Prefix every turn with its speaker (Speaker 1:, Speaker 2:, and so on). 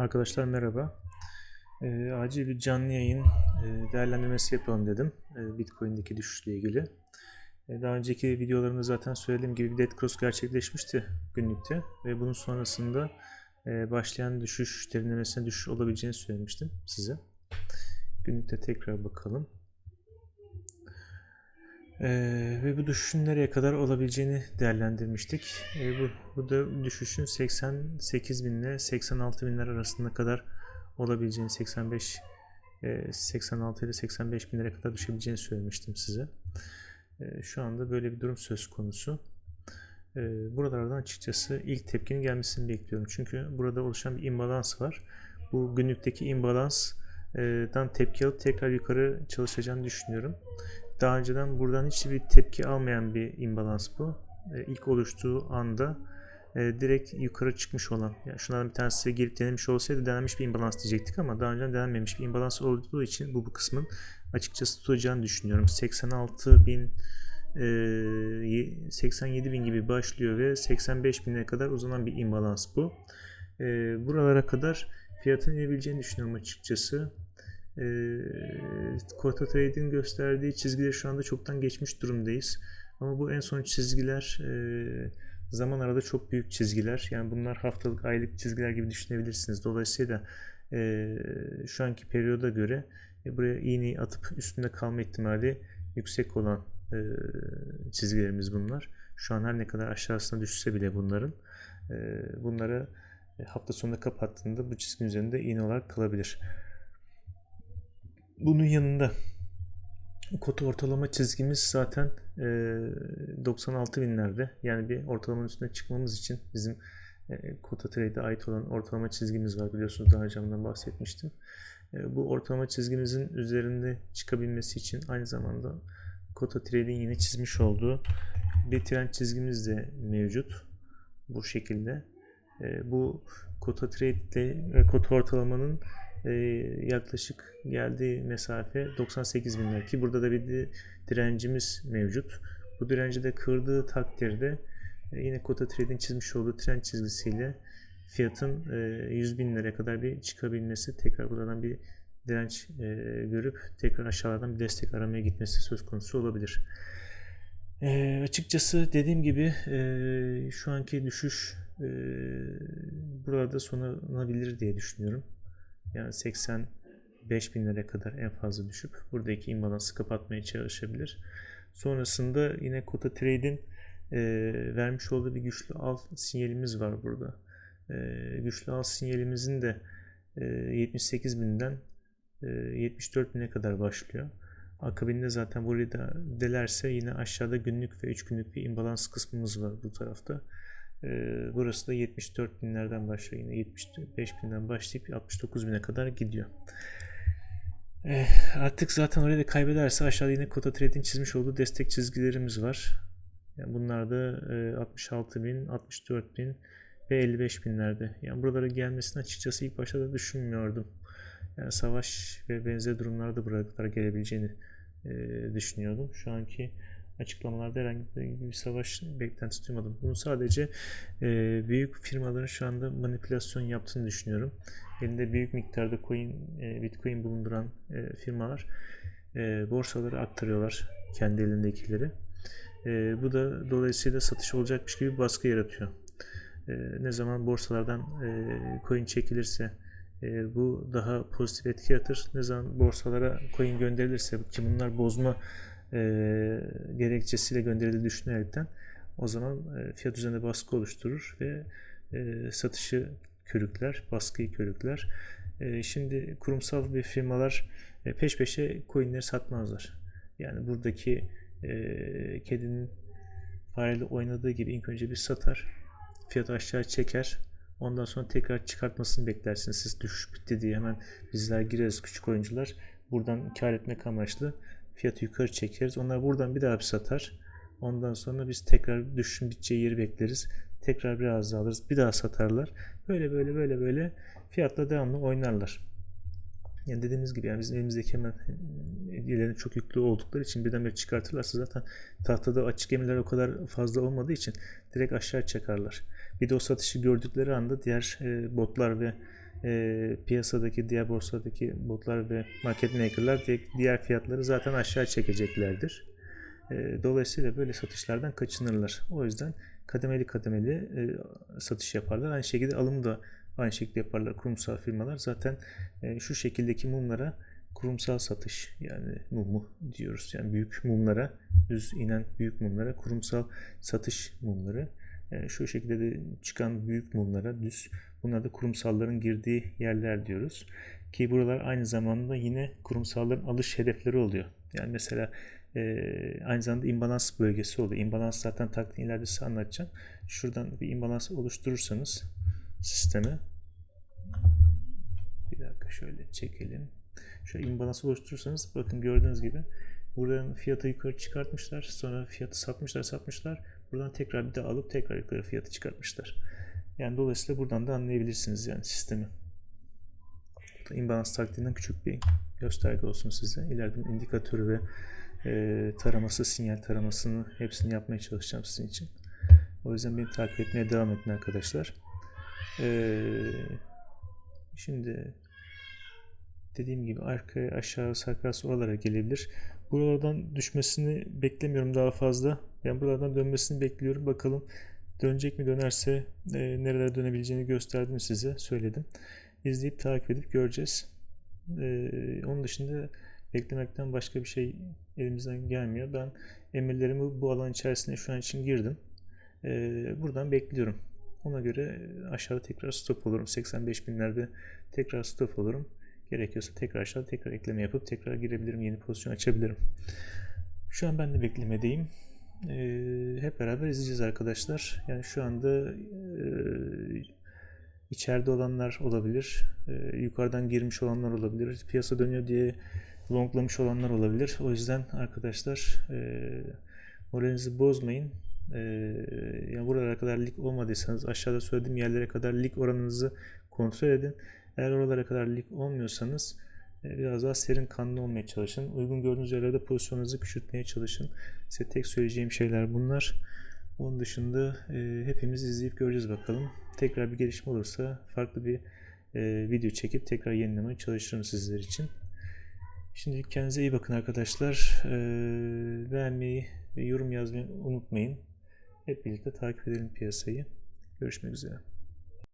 Speaker 1: Arkadaşlar merhaba. Ee, acil bir canlı yayın e, değerlendirmesi yapalım dedim. E, Bitcoin'deki düşüşle ilgili. E, daha önceki videolarımda zaten söylediğim gibi bir dead cross gerçekleşmişti günlükte. Ve bunun sonrasında e, başlayan düşüş, derinlemesine düşüş olabileceğini söylemiştim size. Günlükte tekrar bakalım. Ee, ve bu düşüşün nereye kadar olabileceğini değerlendirmiştik. Ee, bu, bu da düşüşün 88 bin ile 86 binler arasında kadar olabileceğini, 85 e, 86 ile 85 binlere kadar düşebileceğini söylemiştim size. Ee, şu anda böyle bir durum söz konusu. Ee, buralardan açıkçası ilk tepkinin gelmesini bekliyorum. Çünkü burada oluşan bir imbalans var. Bu günlükteki imbalansdan tepki alıp tekrar yukarı çalışacağını düşünüyorum. Daha önceden buradan hiçbir tepki almayan bir imbalans bu. E, ilk oluştuğu anda e, direkt yukarı çıkmış olan, yani şunların bir tanesi girip denemiş olsaydı denenmiş bir imbalans diyecektik ama daha önceden denenmemiş bir imbalans olduğu için bu bu kısmın açıkçası tutacağını düşünüyorum. 86 bin e, 87 bin gibi başlıyor ve 85 bine kadar uzanan bir imbalans bu. E, buralara kadar fiyatın inebileceğini düşünüyorum açıkçası. E, Kota Trade'in gösterdiği çizgileri şu anda çoktan geçmiş durumdayız. Ama bu en son çizgiler e, zaman arada çok büyük çizgiler. Yani bunlar haftalık, aylık çizgiler gibi düşünebilirsiniz. Dolayısıyla e, şu anki periyoda göre e, buraya iğneyi atıp üstünde kalma ihtimali yüksek olan çizgilerimiz bunlar. Şu an her ne kadar aşağısına düşse bile bunların e, bunları hafta sonunda kapattığında bu çizginin üzerinde iğne olarak kalabilir. Bunun yanında kota ortalama çizgimiz zaten e, 96 binlerde. Yani bir ortalamanın üstüne çıkmamız için bizim e, kota trade'e ait olan ortalama çizgimiz var. Biliyorsunuz daha önce bundan bahsetmiştim. E, bu ortalama çizgimizin üzerinde çıkabilmesi için aynı zamanda kota trade'in yine çizmiş olduğu bir trend çizgimiz de mevcut. Bu şekilde. E, bu kota trade ile kota ortalamanın e, yaklaşık geldiği mesafe 98 binler ki burada da bir direncimiz mevcut. Bu direnci de kırdığı takdirde e, yine Kota Trade'in çizmiş olduğu trend çizgisiyle fiyatın e, 100 binlere kadar bir çıkabilmesi tekrar buradan bir direnç e, görüp tekrar aşağıdan bir destek aramaya gitmesi söz konusu olabilir. E, açıkçası dediğim gibi e, şu anki düşüş e, burada sonlanabilir diye düşünüyorum. Yani 85 binlere kadar en fazla düşüp buradaki imbalansı kapatmaya çalışabilir. Sonrasında yine Kota Trade'in e, vermiş olduğu bir güçlü al sinyalimiz var burada. E, güçlü al sinyalimizin de e, 78 binden e, 74 bine kadar başlıyor. Akabinde zaten burayı da delerse yine aşağıda günlük ve 3 günlük bir imbalans kısmımız var bu tarafta. Ee, burası da 74 binlerden başlıyor. Yine 75 binden başlayıp 69 bine kadar gidiyor. Ee, artık zaten orayı da kaybederse aşağıda yine Kota Trade'in çizmiş olduğu destek çizgilerimiz var. Yani bunlar da e, 66 bin, 64 bin ve 55 binlerde. Yani buralara gelmesini açıkçası ilk başta da düşünmüyordum. Yani savaş ve benzer durumlarda buraya kadar gelebileceğini e, düşünüyordum. Şu anki açıklamalarda herhangi bir savaş beklentisi duymadım. Bunu sadece e, büyük firmaların şu anda manipülasyon yaptığını düşünüyorum. Elinde büyük miktarda coin, e, bitcoin bulunduran e, firmalar e, borsalara aktarıyorlar kendi elindekileri. E, bu da dolayısıyla satış olacakmış gibi baskı yaratıyor. E, ne zaman borsalardan e, coin çekilirse e, bu daha pozitif etki yaratır. Ne zaman borsalara coin gönderilirse ki bunlar bozma e, gerekçesiyle gönderildiği düşünerekten o zaman e, fiyat üzerinde baskı oluşturur ve e, satışı körükler, baskıyı körükler. E, şimdi kurumsal bir firmalar e, peş peşe coinleri satmazlar. Yani buradaki e, kedinin fareyle oynadığı gibi ilk önce bir satar, fiyatı aşağı çeker, ondan sonra tekrar çıkartmasını beklersiniz. Siz düşüş bitti diye hemen bizler gireriz küçük oyuncular. Buradan kar etmek amaçlı fiyatı yukarı çekeriz. Onlar buradan bir daha bir satar. Ondan sonra biz tekrar düşüşün biteceği yeri bekleriz. Tekrar biraz daha alırız. Bir daha satarlar. Böyle böyle böyle böyle fiyatla devamlı oynarlar. Yani dediğimiz gibi yani bizim elimizdeki hemen ellerine çok yüklü oldukları için birdenbire çıkartırlarsa zaten tahtada açık emirler o kadar fazla olmadığı için direkt aşağı çakarlar. Bir de o satışı gördükleri anda diğer botlar ve e, piyasadaki diğer borsadaki botlar ve market maker'lar di- diğer fiyatları zaten aşağı çekeceklerdir. E, dolayısıyla böyle satışlardan kaçınırlar. O yüzden kademeli kademeli e, satış yaparlar. Aynı şekilde alımı da aynı şekilde yaparlar kurumsal firmalar. Zaten e, şu şekildeki mumlara kurumsal satış yani mumu diyoruz. Yani büyük mumlara, düz inen büyük mumlara kurumsal satış mumları. E, şu şekilde de çıkan büyük mumlara düz bunlar da kurumsalların girdiği yerler diyoruz. Ki buralar aynı zamanda yine kurumsalların alış hedefleri oluyor. Yani mesela e, aynı zamanda imbalans bölgesi oluyor. İmbalans zaten taktiğin ileride size anlatacağım. Şuradan bir imbalans oluşturursanız sisteme bir dakika şöyle çekelim. Şöyle imbalans oluşturursanız bakın gördüğünüz gibi buradan fiyatı yukarı çıkartmışlar. Sonra fiyatı satmışlar satmışlar. Buradan tekrar bir daha alıp tekrar yukarı fiyatı çıkartmışlar. Yani dolayısıyla buradan da anlayabilirsiniz yani sistemi. İmbalans taktiğinden küçük bir gösterge olsun size. İleride indikatörü ve e, taraması, sinyal taramasını hepsini yapmaya çalışacağım sizin için. O yüzden beni takip etmeye devam edin arkadaşlar. E, şimdi dediğim gibi arkaya aşağı sarkarsa oralara gelebilir. Buralardan düşmesini beklemiyorum daha fazla. Yani buralardan dönmesini bekliyorum. Bakalım dönecek mi dönerse e, nerelere dönebileceğini gösterdim size. Söyledim. İzleyip takip edip göreceğiz. E, onun dışında beklemekten başka bir şey elimizden gelmiyor. Ben emirlerimi bu alan içerisine şu an için girdim. E, buradan bekliyorum. Ona göre aşağıda tekrar stop olurum. 85 binlerde tekrar stop olurum. Gerekiyorsa tekrar aşağıda tekrar ekleme yapıp tekrar girebilirim. Yeni pozisyon açabilirim. Şu an ben de beklemedeyim. Ee, hep beraber izleyeceğiz arkadaşlar. Yani şu anda e, içeride olanlar olabilir. E, yukarıdan girmiş olanlar olabilir. Piyasa dönüyor diye longlamış olanlar olabilir. O yüzden arkadaşlar e, moralinizi bozmayın. E, yani buralara kadar lig olmadıysanız aşağıda söylediğim yerlere kadar lig oranınızı kontrol edin. Eğer oralara kadar lig olmuyorsanız e, biraz daha serin kanlı olmaya çalışın. Uygun gördüğünüz yerlerde pozisyonunuzu küçültmeye çalışın. Size tek söyleyeceğim şeyler bunlar. Onun dışında e, hepimiz izleyip göreceğiz bakalım. Tekrar bir gelişme olursa farklı bir e, video çekip tekrar yenilemeye çalışırım sizler için. Şimdi kendinize iyi bakın arkadaşlar. E, beğenmeyi ve yorum yazmayı unutmayın. Hep birlikte takip edelim piyasayı. Görüşmek üzere.